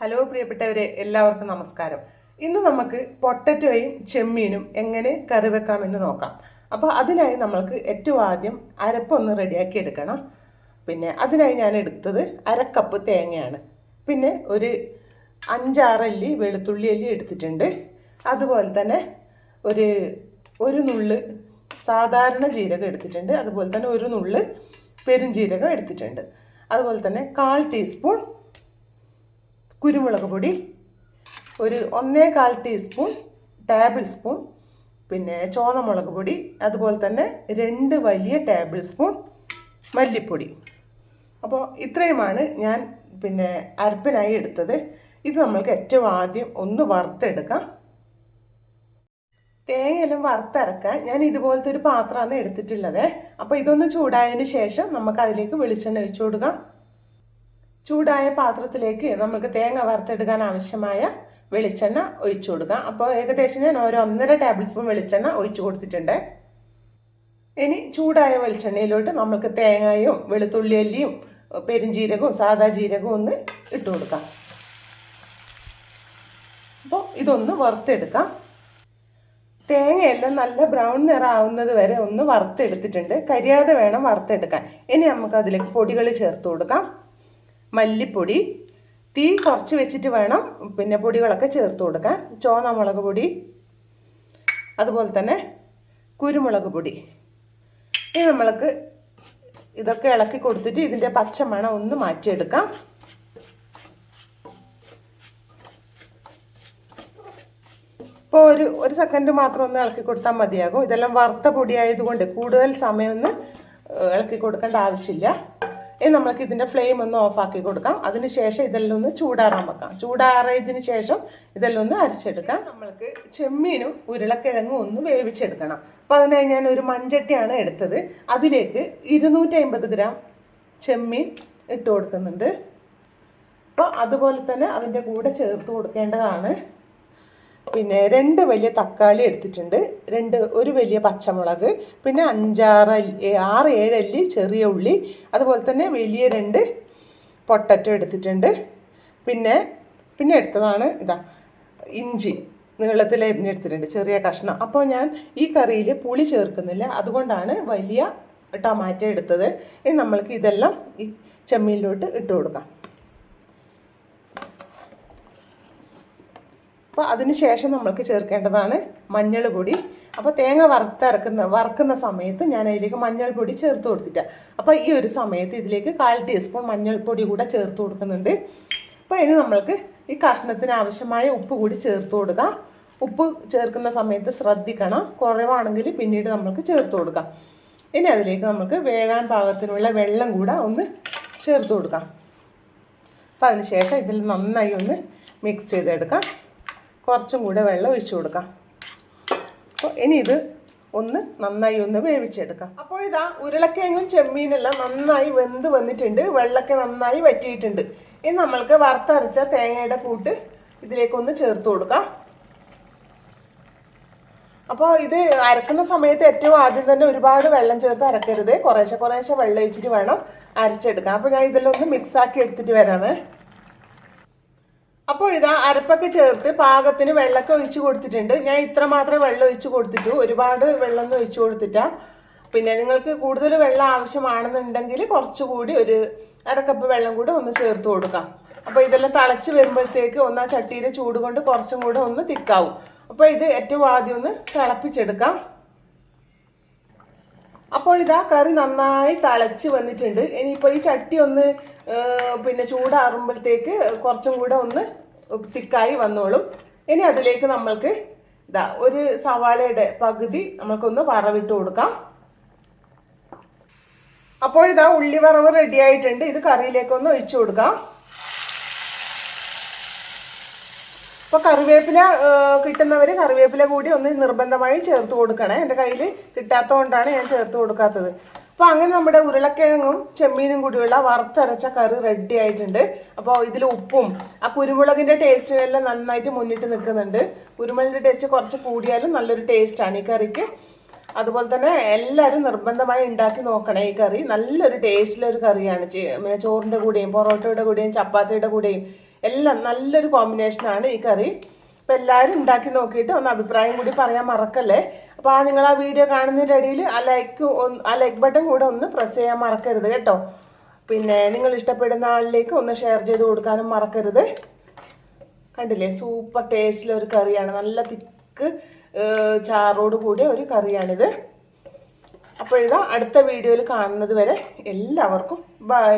Hello പ്രിയപ്പെട്ടവരെ എല്ലാവർക്കും നമസ്കാരം. ഇന്ന് നമുക്ക് പൊട്ടറ്റോയും ചെമ്മീനും എങ്ങനെ കറി വെക്കാമെന്ന് നോക്കാം. അപ്പോൾ അതിനായി നമ്മൾക്ക് ഏറ്റവും ആദ്യം അരപ്പൊന്ന് റെഡിയാക്കി എടുക്കണം. പിന്നെ അതിനായി ഞാൻ എടുത്തത് അരക്കപ്പ് തേങ്ങയാണ്. പിന്നെ ഒരു അഞ്ചാറല്ലി വെളുത്തുള്ളി അല്ലി എടുത്തിട്ടുണ്ട്. അതുപോലെ തന്നെ ഒരു ഒരു നുള്ള് സാധാരണ ജീരകം എടുത്തിട്ടുണ്ട്. അതുപോലെ തന്നെ ഒരു നുള്ള് പെരുംജീരകം എടുത്തിട്ടുണ്ട്. അതുപോലെ തന്നെ കാൽ ടീസ്പൂൺ കുരുമുളക് പൊടി ഒരു ഒന്നേകാൽ ടീസ്പൂൺ ടേബിൾ സ്പൂൺ പിന്നെ ചോന്നമുളക് പൊടി അതുപോലെ തന്നെ രണ്ട് വലിയ ടേബിൾ സ്പൂൺ മല്ലിപ്പൊടി. അപ്പോൾ ഇത്രയുമാണ് ഞാൻ പിന്നെ അരപ്പിനായി എടുത്തത്. ഇത് നമ്മൾക്ക് ഏറ്റവും ആദ്യം ഒന്ന് വറുത്തെടുക്കാം. തേങ്ങയെല്ലാം വറുത്തരക്കാൻ ഞാൻ ഇതുപോലത്തെ ഒരു പാത്രമാണ് എടുത്തിട്ടുള്ളത്. അപ്പോൾ ഇതൊന്ന് ചൂടായതിന് ശേഷം നമുക്ക് അതിലേക്ക് വെളിച്ചെണ്ണ ഒഴിച്ചു കൊടുക്കാം. ചൂടായ പാത്രത്തിലേക്ക് നമുക്ക് തേങ്ങ വറുത്തെടുക്കാൻ ആവശ്യമായ വെളിച്ചെണ്ണ ഒഴിച്ചു കൊടുക്കാം അപ്പോൾ ഏകദേശം ഞാൻ ഒരു ഒന്നര ടേബിൾ സ്പൂൺ വെളിച്ചെണ്ണ ഒഴിച്ചു കൊടുത്തിട്ടുണ്ട്. ഇനി ചൂടായ വെളിച്ചെണ്ണയിലോട്ട് നമുക്ക് തേങ്ങയും വെളുത്തുള്ളി അല്ലിയും പെരുംജീരകവും സാദാ ജീരകവും ഒന്ന് ഇട്ട് കൊടുക്കാം. അപ്പോൾ ഇതൊന്ന് വറുത്തെടുക്കാം. തേങ്ങയെല്ലാം നല്ല ബ്രൗൺ നിറാവുന്നത് വരെ ഒന്ന് വറുത്തെടുത്തിട്ടുണ്ട്. കരിയാതെ വേണം വറുത്തെടുക്കാൻ. ഇനി നമുക്ക് അതിലേക്ക് പൊടികൾ ചേർത്ത് കൊടുക്കാം. മല്ലിപ്പൊടി തീ കുറച്ച് വെച്ചിട്ട് വേണം പിന്നെ പൊടികളൊക്കെ ചേർത്ത് കൊടുക്കാൻ. ചുവന്ന മുളക് പൊടി അതുപോലെ തന്നെ കുരുമുളക് പൊടി. ഇനി നമ്മൾക്ക് ഇതൊക്കെ ഇളക്കി കൊടുത്തിട്ട് ഇതിന്റെ പച്ചമണം ഒന്ന് മാറ്റിയെടുക്കാം. ഇപ്പോൾ ഒരു ഒരു സെക്കൻഡ് മാത്രം ഒന്ന് ഇളക്കി കൊടുത്താൽ മതിയാകും. ഇതെല്ലാം വറുത്ത പൊടിയായതുകൊണ്ട് കൂടുതൽ സമയമൊന്നും ഇളക്കി കൊടുക്കേണ്ട ആവശ്യമില്ല. ഇനി നമ്മൾക്ക് ഇതിന്റെ ഫ്ലെയിം ഒന്ന് ഓഫാക്കി കൊടുക്കാം. അതിന് ശേഷം ഇതെല്ലാം ഒന്ന് ചൂടാറാൻ വെക്കാം. ചൂടാറിയതിന് ശേഷം ഇതെല്ലാം ഒന്ന് അരച്ചെടുക്കാം. നമ്മൾക്ക് ചെമ്മീനും ഉരുളക്കിഴങ്ങും ഒന്ന് വേവിച്ചെടുക്കണം. അപ്പം അതിനായി ഞാൻ ഒരു മൺചട്ടിയാണ് എടുത്തത്. അതിലേക്ക് ഇരുന്നൂറ്റി അമ്പത് ഗ്രാം ചെമ്മീൻ ഇട്ട് കൊടുക്കുന്നുണ്ട്. അപ്പോൾ അതുപോലെ തന്നെ അതിന്റെ കൂടെ ചേർത്ത് കൊടുക്കേണ്ടതാണ്. പിന്നെ രണ്ട് വലിയ തക്കാളി എടുത്തിട്ടുണ്ട്. രണ്ട് ഒരു വലിയ പച്ചമുളക് പിന്നെ അഞ്ചാറ് ആറ് ഏഴ് അല്ലി ചെറിയ ഉള്ളി അതുപോലെ തന്നെ വലിയ രണ്ട് പൊട്ടറ്റോ എടുത്തിട്ടുണ്ട്. പിന്നെ പിന്നെ എടുത്തതാണ് ഇതാ ഇഞ്ചി നീളത്തിൽ അരിഞ്ഞെടുത്തിട്ടുണ്ട് ചെറിയ കഷ്ണം. അപ്പോൾ ഞാൻ ഈ കറിയിൽ പുളി ചേർക്കുന്നില്ല. അതുകൊണ്ടാണ് വലിയ ടൊമാറ്റോ എടുത്തത്. ഇനി നമ്മൾക്ക് ഇതെല്ലാം ഈ ചെമ്മീനിലോട്ട് ഇട്ട് കൊടുക്കാം. അപ്പോൾ അതിന് ശേഷം നമ്മൾക്ക് ചേർക്കേണ്ടതാണ് മഞ്ഞൾ പൊടി അപ്പോൾ തേങ്ങ വറുത്തിറക്കുന്ന വറുക്കുന്ന സമയത്ത് ഞാൻ അതിലേക്ക് മഞ്ഞൾ പൊടി ചേർത്ത് കൊടുത്തിട്ടാണ് അപ്പോൾ ഈ ഒരു സമയത്ത് ഇതിലേക്ക് കാൽ ടീസ്പൂൺ മഞ്ഞൾപ്പൊടി കൂടെ ചേർത്ത് കൊടുക്കുന്നുണ്ട്. അപ്പോൾ ഇനി നമ്മൾക്ക് ഈ കഷ്ണത്തിന് ആവശ്യമായ ഉപ്പ് കൂടി ചേർത്ത് കൊടുക്കാം. ഉപ്പ് ചേർക്കുന്ന സമയത്ത് ശ്രദ്ധിക്കണം. കുറവാണെങ്കിൽ പിന്നീട് നമ്മൾക്ക് ചേർത്ത് കൊടുക്കാം. ഇനി അതിലേക്ക് നമുക്ക് വേകാൻ പാകത്തിനുള്ള വെള്ളം കൂടെ ഒന്ന് ചേർത്ത് കൊടുക്കാം. അപ്പോൾ അതിന് ശേഷം ഇതിൽ നന്നായി ഒന്ന് മിക്സ് ചെയ്തെടുക്കാം. കുറച്ചും കൂടെ വെള്ളം ഒഴിച്ചു കൊടുക്കാം. അപ്പോൾ ഇനി ഇത് ഒന്ന് നന്നായി ഒന്ന് വേവിച്ചെടുക്കാം. അപ്പോൾ ഇതാ ഉരുളക്കിഴങ്ങും ചെമ്മീനെല്ലാം നന്നായി വെന്ത് വന്നിട്ടുണ്ട്. വെള്ളമൊക്കെ നന്നായി വറ്റിയിട്ടുണ്ട്. ഇനി നമ്മൾക്ക് വറുത്തരച്ച തേങ്ങയുടെ കൂട്ട് ഇതിലേക്കൊന്ന് ചേർത്ത് കൊടുക്കാം. അപ്പോൾ ഇത് അരക്കുന്ന സമയത്ത് ഏറ്റവും ആദ്യം തന്നെ ഒരുപാട് വെള്ളം ചേർത്ത് അരക്കരുത്. കുറേശ്ശെ കുറേശ്ശെ വെള്ളം ഒഴിച്ചിട്ട് വേണം അരച്ചെടുക്കാം അപ്പോൾ ഞാൻ ഇതെല്ലാം ഒന്ന് മിക്സ് ആക്കി എടുത്തിട്ട് വരാമേ അപ്പോൾ ഇതാ അരപ്പൊക്കെ ചേർത്ത് പാകത്തിന് വെള്ളമൊക്കെ ഒഴിച്ച് കൊടുത്തിട്ടുണ്ട്. ഞാൻ ഇത്ര മാത്രമേ വെള്ളം ഒഴിച്ച് കൊടുത്തിട്ടു. ഒരുപാട് വെള്ളമൊന്നും ഒഴിച്ച് കൊടുത്തിട്ടാ. പിന്നെ നിങ്ങൾക്ക് കൂടുതൽ വെള്ളം ആവശ്യമാണെന്നുണ്ടെങ്കിൽ കുറച്ചുകൂടി ഒരു അരക്കപ്പ് വെള്ളം കൂടി ഒന്ന് ചേർത്ത് കൊടുക്കാം. അപ്പോൾ ഇതെല്ലാം തിളച്ച് വരുമ്പോഴത്തേക്ക് ഒന്ന് ആ ചട്ടിയിലെ ചൂട് കൊണ്ട് കുറച്ചും കൂടെ ഒന്ന് തിക്കാവും. അപ്പോൾ ഇത് ഏറ്റവും ആദ്യം ഒന്ന് തിളപ്പിച്ചെടുക്കാം. അപ്പോൾ ഇതാ കറി നന്നായി തിളച്ച് വന്നിട്ടുണ്ട്. ഇനിയിപ്പോൾ ഈ ചട്ടി ഒന്ന് പിന്നെ ചൂടാറുമ്പോഴത്തേക്ക് കുറച്ചും കൂടെ ഒന്ന് തിക്കായി വന്നോളും. ഇനി അതിലേക്ക് നമ്മൾക്ക് ഇതാ ഒരു സവാളയുടെ പകുതി നമുക്കൊന്ന് വറവിട്ട് കൊടുക്കാം. അപ്പോൾ ഇതാ ഉള്ളി വറവ് റെഡി ആയിട്ടുണ്ട്. ഇത് കറിയിലേക്കൊന്ന് ഒഴിച്ചു കൊടുക്കാം. അപ്പോൾ കറിവേപ്പില കിട്ടുന്നവർ കറിവേപ്പില കൂടി ഒന്ന് നിർബന്ധമായും ചേർത്ത് കൊടുക്കണേ. എന്റെ കയ്യിൽ കിട്ടാത്തതുകൊണ്ടാണ് ഞാൻ ചേർത്ത് കൊടുക്കാത്തത്. അപ്പോൾ അങ്ങനെ നമ്മുടെ ഉരുളക്കിഴങ്ങും ചെമ്മീനും കൂടിയുള്ള വറുത്തരച്ച കറി റെഡി ആയിട്ടുണ്ട്. അപ്പോൾ ഇതിൽ ഉപ്പും ആ കുരുമുളകിന്റെ ടേസ്റ്റ് എല്ലാം നന്നായിട്ട് മുന്നിട്ട് നിൽക്കുന്നുണ്ട്. കുരുമുളകിന്റെ ടേസ്റ്റ് കുറച്ച് കൂടിയാലും നല്ലൊരു ടേസ്റ്റാണ് ഈ കറിക്ക്. അതുപോലെ തന്നെ എല്ലാവരും നിർബന്ധമായി ഉണ്ടാക്കി നോക്കണേ ഈ കറി. നല്ലൊരു ടേസ്റ്റിലൊരു കറിയാണ്. ചോറിന്റെ കൂടെയും പൊറോട്ടയുടെ കൂടെയും ചപ്പാത്തിയുടെ കൂടെയും എല്ലാം നല്ലൊരു കോമ്പിനേഷനാണ് ഈ കറി. അപ്പം എല്ലാവരും ഉണ്ടാക്കി നോക്കിയിട്ട് ഒന്ന് അഭിപ്രായം കൂടി പറയാൻ മറക്കല്ലേ? അപ്പോൾ ആ നിങ്ങൾ ആ വീഡിയോ കാണുന്നതിന്റെ ഇടയിൽ ആ ലൈക്ക് ആ ലൈക്ക് ബട്ടൺ കൂടെ ഒന്ന് പ്രസ് ചെയ്യാൻ മറക്കരുത് കേട്ടോ. പിന്നെ നിങ്ങൾ ഇഷ്ടപ്പെടുന്ന ആളിലേക്ക് ഒന്ന് ഷെയർ ചെയ്ത് കൊടുക്കാനും മറക്കരുത്. കണ്ടില്ലേ? സൂപ്പർ ടേസ്റ്റിലെ ഒരു കറിയാണ്. നല്ല തിക്ക് ചാറോട് കൂടിയ ഒരു കറിയാണിത്. അപ്പോൾ ഇതാ അടുത്ത വീഡിയോയിൽ കാണുന്നത് വരെ എല്ലാവർക്കും ബൈ